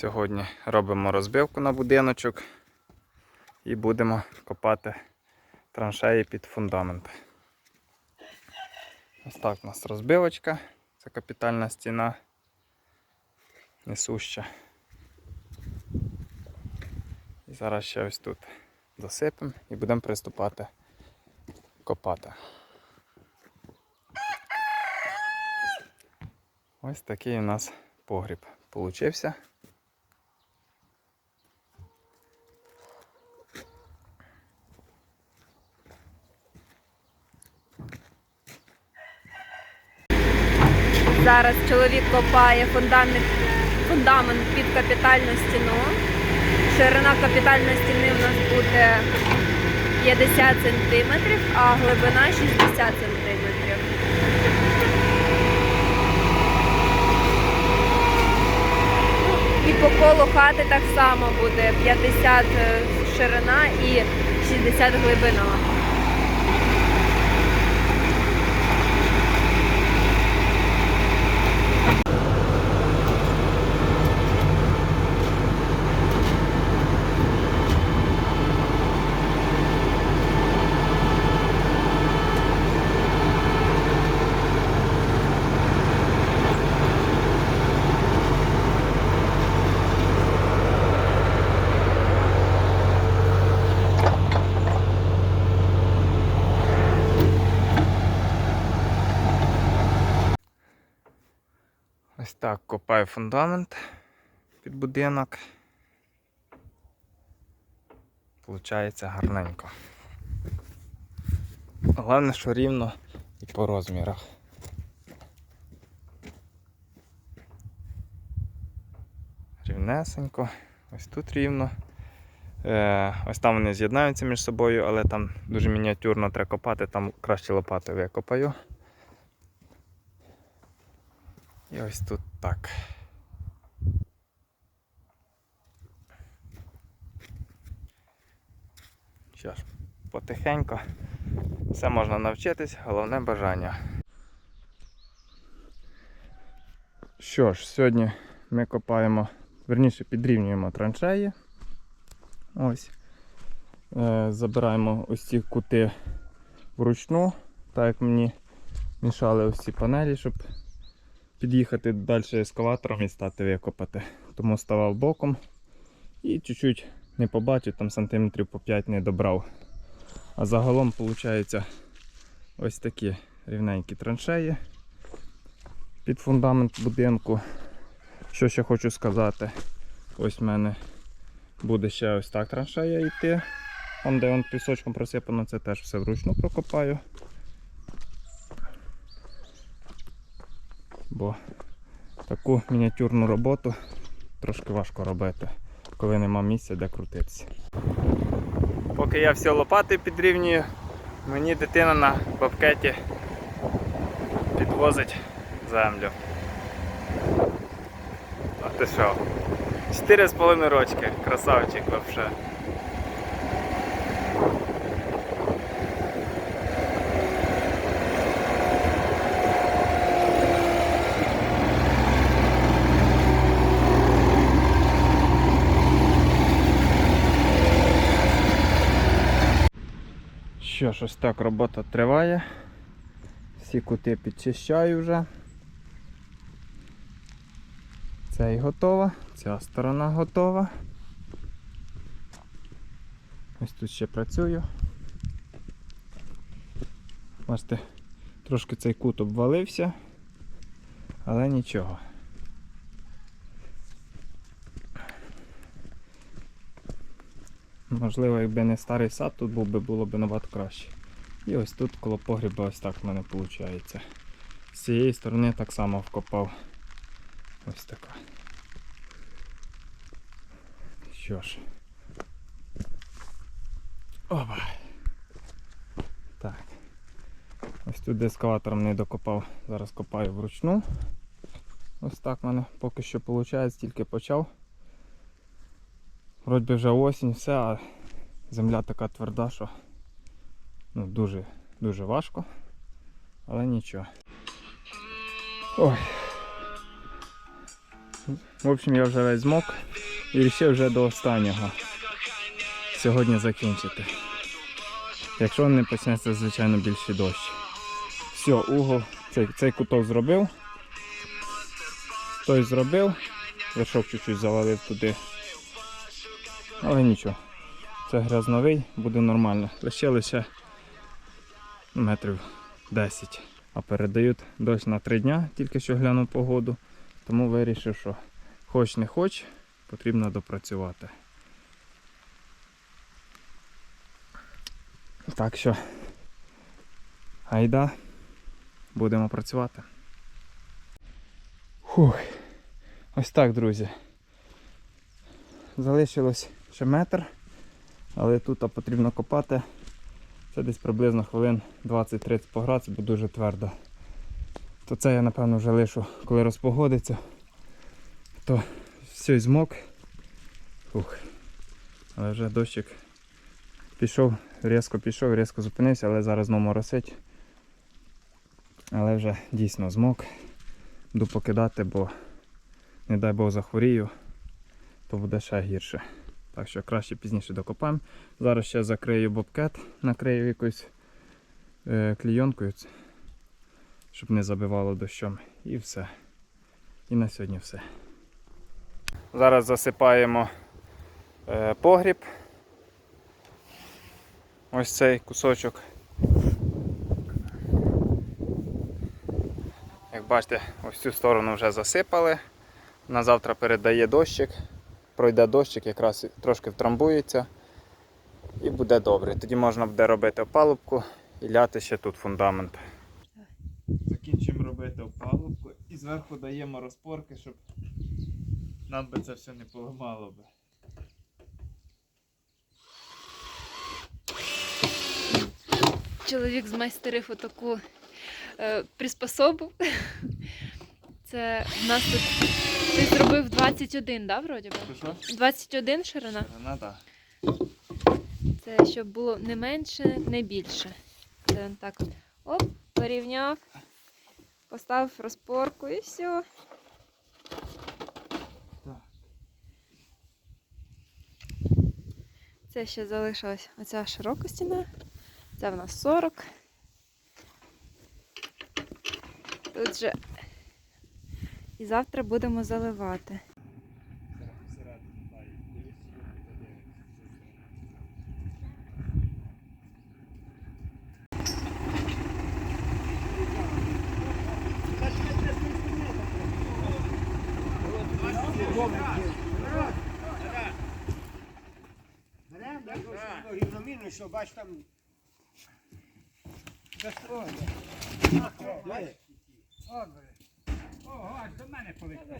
Сьогодні робимо розбивку на будиночок і будемо копати траншеї під фундамент. Ось так у нас розбивочка. Це капітальна стіна несуща. І зараз ще ось тут досипемо і будемо приступати копати. Ось такий у нас погріб получився. Зараз чоловік копає фундамент, фундамент під капітальну стіну. Ширина капітальної стіни у нас буде 50 см, а глибина 60 см. І по колу хати так само буде 50 ширина і 60 глибина. Ось так копаю фундамент під будинок. Получається гарненько. Головне, що рівно і по розмірах. Рівнесенько. Ось тут рівно. Е, ось там вони з'єднаються між собою, але там дуже мініатюрно треба копати, там краще лопатою викопаю. І ось тут так. Що ж, потихеньку. Все можна навчитись, головне бажання. Що ж, сьогодні ми копаємо, верніше підрівнюємо траншеї. Ось. Е, забираємо ось ці кути вручну, так як мені мішали ось ці панелі, щоб під'їхати далі ескаватором і стати викопати. Тому ставав боком і чуть-чуть не побачив, там сантиметрів по 5 не добрав. А загалом виходить ось такі рівненькі траншеї під фундамент будинку. Що ще хочу сказати, ось в мене буде ще ось так траншея йти. Там, де он пісочком просипано, це теж все вручну прокопаю. Бо таку мініатюрну роботу трошки важко робити, коли нема місця де крутитися. Поки я все лопати підрівнюю, мені дитина на бабкеті підвозить землю. А ти що? Чотири з половиною рочки, красавчик вообще. Що ж, ось так робота триває. Всі кути підчищаю вже. Цей готова, ця сторона готова. Ось тут ще працюю. Бачите, трошки цей кут обвалився, але нічого. Можливо, якби не старий сад, тут був би було б набагато краще. І ось тут коло погріба ось так в мене виходить. З цієї сторони так само вкопав. Ось така. Що ж. Опа. Так. Ось тут ескаватором не докопав, зараз копаю вручну. Ось так в мене поки що виходить, тільки почав. Вроді вже осінь, все, а земля така тверда, що ну, дуже дуже важко, але нічого. Ой. В общем, я вже весь змок. І вирішив вже до останнього сьогодні закінчити. Якщо не почнеться, звичайно, більший дощ. Все, угол, цей, цей куток зробив. Той зробив, вершок чуть-чуть завалив туди. Але нічого. Це грязновий, буде нормально. Лишилося метрів 10. А передають дощ на 3 дня, тільки що глянув погоду. Тому вирішив, що хоч не хоч, потрібно допрацювати. Так що, айда, будемо працювати. Фух. Ось так, друзі. Залишилось ще метр, але тут потрібно копати. Це десь приблизно хвилин 20-30 погратися, бо дуже твердо. То це я напевно вже лишу, коли розпогодиться. То все змок. Фух. Але вже дощик пішов, різко пішов, різко зупинився, але зараз знову моросить. Але вже дійсно змок. Буду покидати, бо не дай Бог захворію, то буде ще гірше. Так що краще пізніше докопаємо. Зараз ще закрию бобкет, накрию якоюсь е, клійонкою, щоб не забивало дощом. І все. І на сьогодні все. Зараз засипаємо е, погріб. Ось цей кусочок. Як бачите, ось цю сторону вже засипали. На завтра передає дощик. Пройде дощик, якраз трошки втрамбується. І буде добре. Тоді можна буде робити опалубку і ляти ще тут фундамент. Закінчимо робити опалубку і зверху даємо розпорки, щоб нам би це все не поламало би. Чоловік змайстерив отаку е, приспособу. Це в нас тут ти зробив 21, да, вроді би? Що що? 21 ширина. Надо. Це щоб було не менше, не більше. Це він так от. Оп, порівняв, поставив розпорку і все. Так. Це ще залишилась оця широка стіна. Це в нас 40. Тут же. І завтра будемо заливати. Рівномірно, що бач там. Безстроєно. Ого, аж до мене полетіло.